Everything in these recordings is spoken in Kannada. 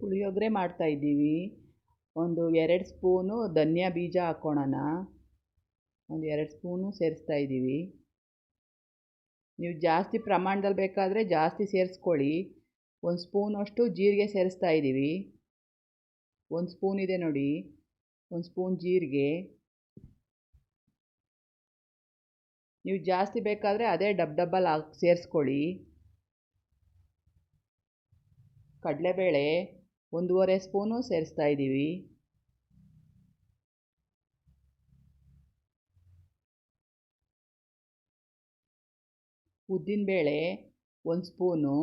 ಪುಳಿಯೋಗರೆ ಮಾಡ್ತಾಯಿದ್ದೀವಿ ಒಂದು ಎರಡು ಸ್ಪೂನು ಧನಿಯಾ ಬೀಜ ಹಾಕ್ಕೊಳ್ಳೋಣ ಒಂದು ಎರಡು ಸ್ಪೂನು ಸೇರಿಸ್ತಾ ಇದ್ದೀವಿ. ನೀವು ಜಾಸ್ತಿ ಪ್ರಮಾಣದಲ್ಲಿ ಬೇಕಾದರೆ ಜಾಸ್ತಿ ಸೇರಿಸ್ಕೊಳ್ಳಿ. ಒಂದು ಸ್ಪೂನಷ್ಟು ಜೀರಿಗೆ ಸೇರಿಸ್ತಾ ಇದ್ದೀವಿ. ಒಂದು ಸ್ಪೂನ್ ಇದೆ ನೋಡಿ. ಒಂದು ಸ್ಪೂನ್ ಜೀರಿಗೆ. ನೀವು ಜಾಸ್ತಿ ಬೇಕಾದರೆ ಅದೇ ಡಬ್ ಡಬ್ಬಲ್ಲಿ ಹಾಕಿ ಸೇರಿಸ್ಕೊಳ್ಳಿ. ಕಡಲೆಬೇಳೆ. ಒಂದೂವರೆ ಸ್ಪೂನು ಸೇರಿಸ್ತಾ ಇದ್ದೀವಿ. ಉದ್ದಿನಬೇಳೆ ಒಂದು ಸ್ಪೂನು.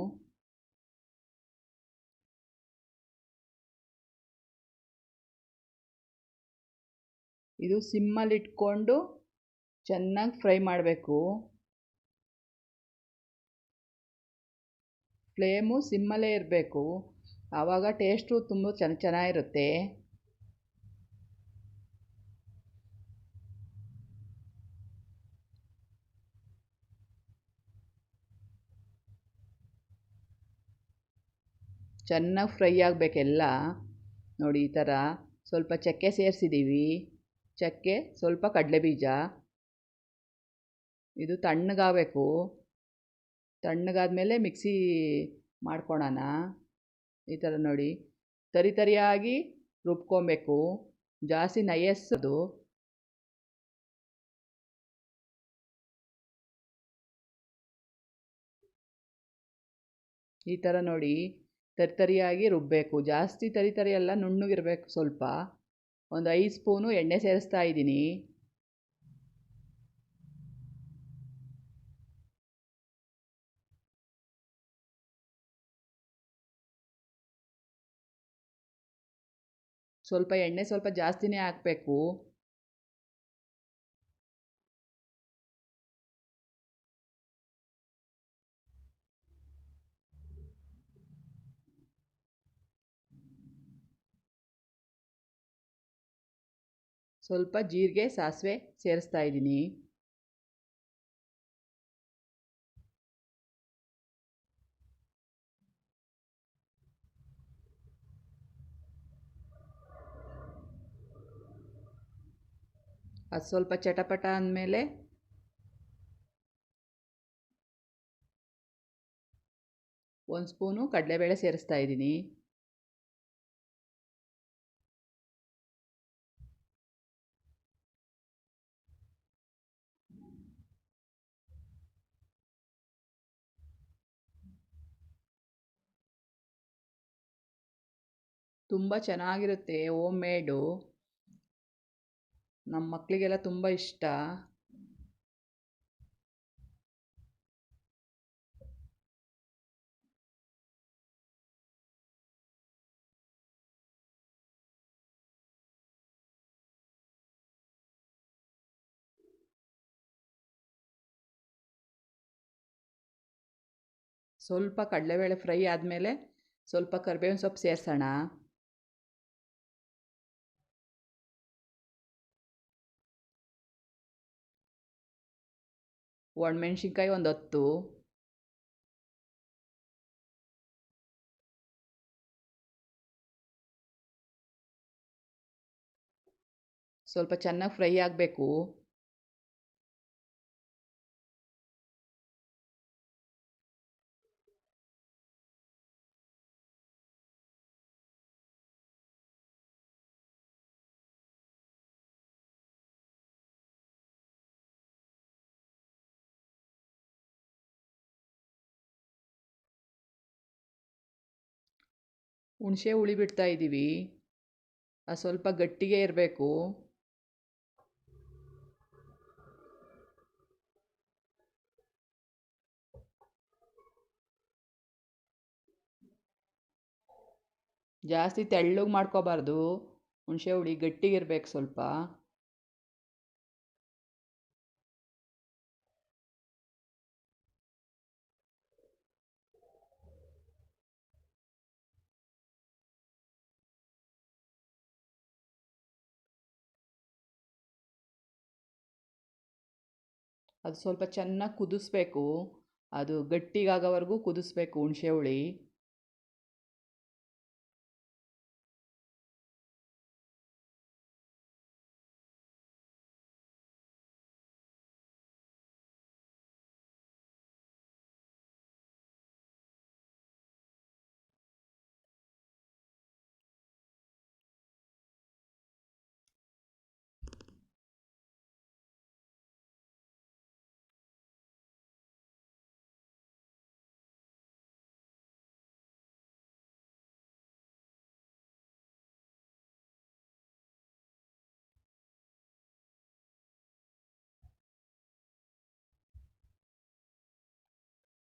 ಇದು ಸಿಮ್ಮಲ್ಲಿಟ್ಕೊಂಡು ಚೆನ್ನಾಗಿ ಫ್ರೈ ಮಾಡಬೇಕು. ಫ್ಲೇಮು ಸಿಮ್ಮಲ್ಲೇ ಇರಬೇಕು. ಆವಾಗ ಟೇಸ್ಟು ತುಂಬ ಚೆನ್ನ ಚೆನ್ನಾಗಿರುತ್ತೆ. ಚೆನ್ನಾಗಿ ಫ್ರೈ ಆಗಬೇಕೆಲ್ಲ. ನೋಡಿ ಈ ಥರ ಸ್ವಲ್ಪ ಚಕ್ಕೆ ಸೇರಿಸಿದ್ದೀವಿ. ಚಕ್ಕೆ, ಸ್ವಲ್ಪ ಕಡಲೆ ಬೀಜ. ಇದು ತಣ್ಣಗಾಗಬೇಕು. ತಣ್ಣಗಾದ್ಮೇಲೆ ಮಿಕ್ಸಿ ಮಾಡ್ಕೊಳೋಣ. ಈ ಥರ ನೋಡಿ. ತರಿ ತರಿಯಾಗಿ ರುಬ್ಕೊಬೇಕು. ಜಾಸ್ತಿ ನಯಸ್ಸೋದು ಈ ಥರ ನೋಡಿ ತರಿತರಿಯಾಗಿ ರುಬ್ಬಬೇಕು ಜಾಸ್ತಿ ತರಿ ತರಿ ಎಲ್ಲ ನುಣ್ಣಗಿರ್ಬೇಕು ಸ್ವಲ್ಪ. ಒಂದು ಐದು ಸ್ಪೂನು ಎಣ್ಣೆ ಸೇರಿಸ್ತಾ ಇದ್ದೀನಿ. ಸ್ವಲ್ಪ ಎಣ್ಣೆ ಸ್ವಲ್ಪ ಜಾಸ್ತಿನೇ ಹಾಕಬೇಕು. ಸ್ವಲ್ಪ ಜೀರಿಗೆ ಸಾಸಿವೆ ಸೇರಿಸ್ತಾ ಇದ್ದೀನಿ. ಅದು ಸ್ವಲ್ಪ ಚಟಪಟ ಅಂದಮೇಲೆ ಒಂದು ಸ್ಪೂನು ಕಡಲೆಬೇಳೆ ಸೇರಿಸ್ತಾ ಇದ್ದೀನಿ. ತುಂಬ ಚೆನ್ನಾಗಿರುತ್ತೆ ಓಮ್ ಮೇಡು. ನಮ್ಮ ಮಕ್ಕಳಿಗೆಲ್ಲ ತುಂಬ ಇಷ್ಟ. ಸ್ವಲ್ಪ ಕಡಲೆಬೇಳೆ ಫ್ರೈ ಆದಮೇಲೆ ಸ್ವಲ್ಪ ಕರಿಬೇವಿನ ಸೊಪ್ಪು ಸೇರಿಸೋಣ. ಒಣಮೆಣ್ಸಿನ್ಕಾಯಿ ಒಂದು ಹತ್ತು. ಸ್ವಲ್ಪ ಚೆನ್ನಾಗಿ ಫ್ರೈ ಆಗಬೇಕು. ಹುಣಸೆ ಹುಳಿ ಬಿಡ್ತಾ ಇದ್ದೀವಿ ಅದು ಸ್ವಲ್ಪ ಗಟ್ಟಿಗೆ ಇರಬೇಕು. ಜಾಸ್ತಿ ತೆಳ್ಳಗೆ ಮಾಡ್ಕೋಬಾರ್ದು. ಹುಣಸೆ ಹುಳಿ ಗಟ್ಟಿಗಿರ್ಬೇಕು ಸ್ವಲ್ಪ. ಅದು ಸ್ವಲ್ಪ ಚೆನ್ನಾಗಿ ಕುದಿಸ್ಬೇಕು. ಅದು ಗಟ್ಟಿಗಾಗೋವರೆಗೂ ಕುದಿಸ್ಬೇಕು ಹುಣಸೆ ಹುಳಿ.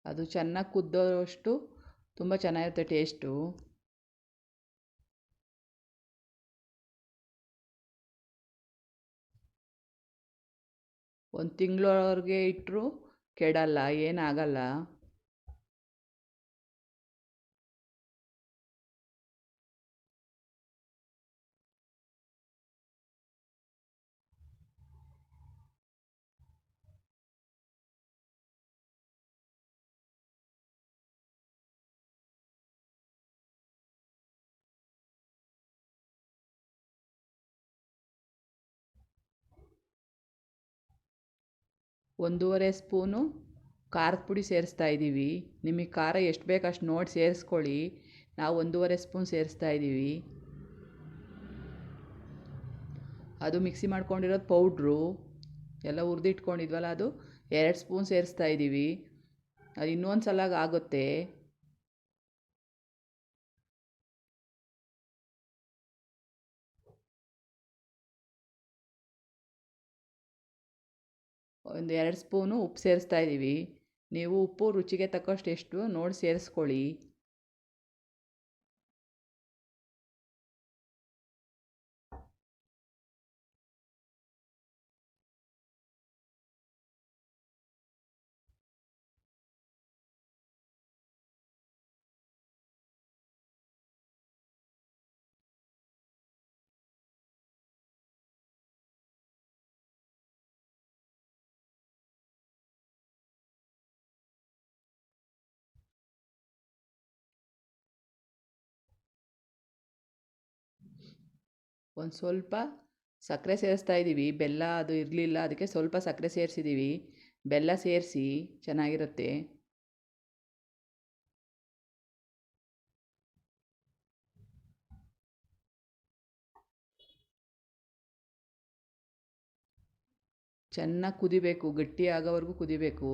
ಅದು ಚೆನ್ನಾಗಿ ಕುದ್ದೋಷ್ಟು ತುಂಬ ಚೆನ್ನಾಗಿರುತ್ತೆ ಟೇಸ್ಟು. ಒಂದು ತಿಂಗಳವರೆಗೆ ಇಟ್ಟರೂ ಕೆಡಲ್ಲ ಏನಾಗಲ್ಲ ಒಂದೂವರೆ ಸ್ಪೂನು ಖಾರದ ಪುಡಿ ಸೇರಿಸ್ತಾ ಇದ್ದೀವಿ. ನಿಮಗೆ ಖಾರ ಎಷ್ಟು ಬೇಕು ಅಷ್ಟು ನೋಡಿ ಸೇರಿಸ್ಕೊಳ್ಳಿ. ನಾವು ಒಂದೂವರೆ ಸ್ಪೂನ್ ಸೇರಿಸ್ತಾ ಇದ್ದೀವಿ. ಅದು ಮಿಕ್ಸಿ ಮಾಡ್ಕೊಂಡಿರೋದು ಪೌಡ್ರು. ಎಲ್ಲ ಹುರಿದಿಟ್ಕೊಂಡಿದ್ವಲ್ಲ ಅದು. ಎರಡು ಸ್ಪೂನ್ ಸೇರಿಸ್ತಾ ಇದ್ದೀವಿ. ಅದು ಇನ್ನೊಂದು ಸಲ ಆಗುತ್ತೆ. ಒಂದು ಎರಡು ಸ್ಪೂನು ಉಪ್ಪು ಸೇರಿಸ್ತಾ ಇದ್ದೀವಿ. ನೀವು ಉಪ್ಪು ರುಚಿಗೆ ತಕ್ಕಷ್ಟು ಎಷ್ಟು ನೋಡಿ ಸೇರಿಸ್ಕೊಳ್ಳಿ. ಒಂದು ಸ್ವಲ್ಪ ಸಕ್ಕರೆ ಸೇರಿಸ್ತಾ ಇದ್ದೀವಿ ಬೆಲ್ಲ ಅದು ಇರಲಿಲ್ಲ, ಅದಕ್ಕೆ ಸ್ವಲ್ಪ ಸಕ್ಕರೆ ಸೇರಿಸಿದ್ದೀವಿ ಬೆಲ್ಲ ಸೇರಿಸಿ ಚೆನ್ನಾಗಿರುತ್ತೆ. ಚೆನ್ನಾಗಿ ಕುದಿಬೇಕು ಗಟ್ಟಿ ಆಗೋವರೆಗೂ ಕುದಿಬೇಕು.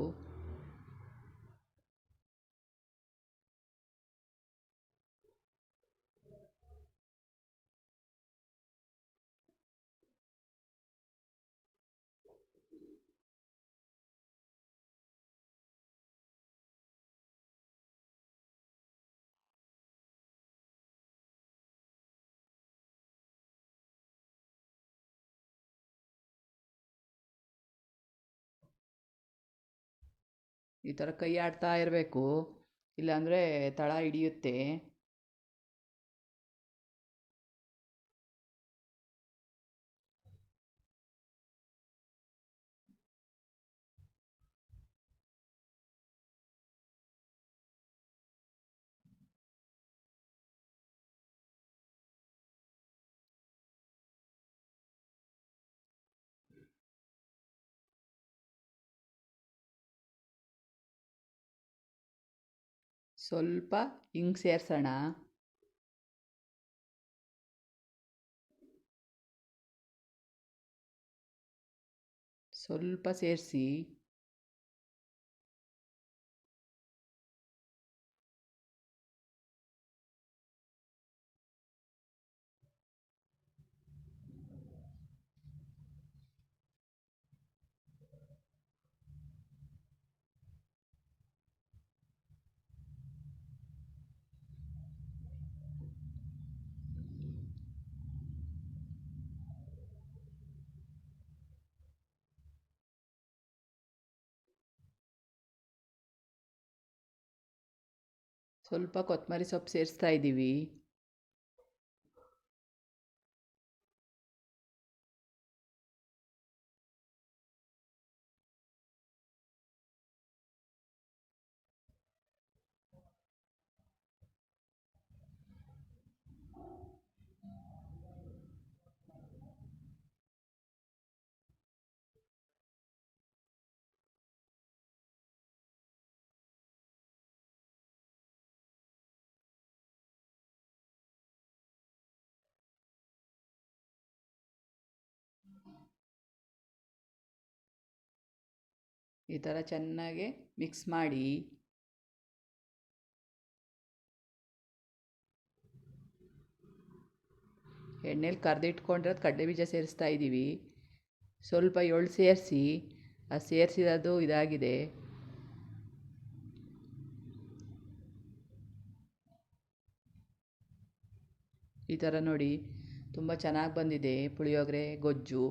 ಈ ಥರ ಕೈ ಆಡ್ತಾ ಇರಬೇಕು. ಇಲ್ಲಾಂದರೆ ತಳ ಹಿಡಿಯುತ್ತೆ. ಸ್ವಲ್ಪ ಹಿಂಗೆ ಸೇರಿಸೋಣ. ಸ್ವಲ್ಪ ಸೇರಿಸಿ. ಸ್ವಲ್ಪ ಕೊತ್ತಂಬರಿ ಸೊಪ್ಪು ಸೇರಿಸ್ತಾ ಇದ್ದೀವಿ. ಈ ಥರ ಚೆನ್ನಾಗಿ ಮಿಕ್ಸ್ ಮಾಡಿ. ಎಣ್ಣೆಲಿ ಕರೆದಿಟ್ಕೊಂಡಿರೋದು ಕಡಲೆ ಬೀಜ ಸೇರಿಸ್ತಾ ಇದ್ದೀವಿ. ಸ್ವಲ್ಪ ಎಳ್ಳು ಸೇರಿಸಿ ಆ ಸೇರಿಸಿರೋದು ಇದಾಗಿದೆ. ಈ ಥರ ನೋಡಿ, ತುಂಬ ಚೆನ್ನಾಗಿ ಬಂದಿದೆ ಪುಳಿಯೋಗರೆ, ಗೊಜ್ಜು.